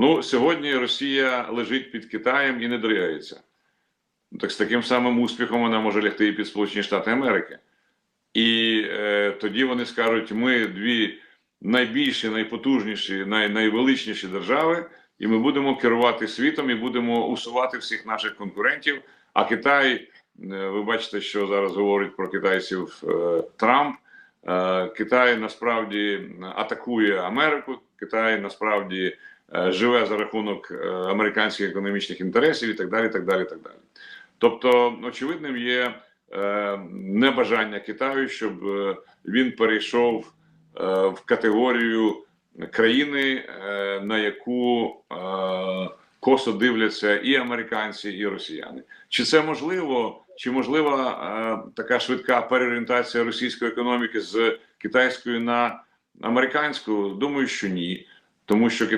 Ну, сьогодні Росія лежить під Китаєм і не дригається. Ну, Так з таким самим успіхом вона може лягти і під Сполучені Штати Америки. І е, тоді вони скажуть: ми дві найбільші, найпотужніші, най, найвеличніші держави, і ми будемо керувати світом і будемо усувати всіх наших конкурентів. А Китай, е, ви бачите, що зараз говорить про китайців е, Трамп. Е, Китай насправді атакує Америку. Китай насправді живе за рахунок е, американських економічних інтересів і так далі. так далі, так далі. Тобто, очевидним є е, небажання Китаю, щоб е, він перейшов е, в категорію країни, е, на яку е, косо дивляться і американці, і росіяни. Чи це можливо? Чи можлива е, така швидка переорієнтація російської економіки з китайської на американську? Думаю, що ні, тому що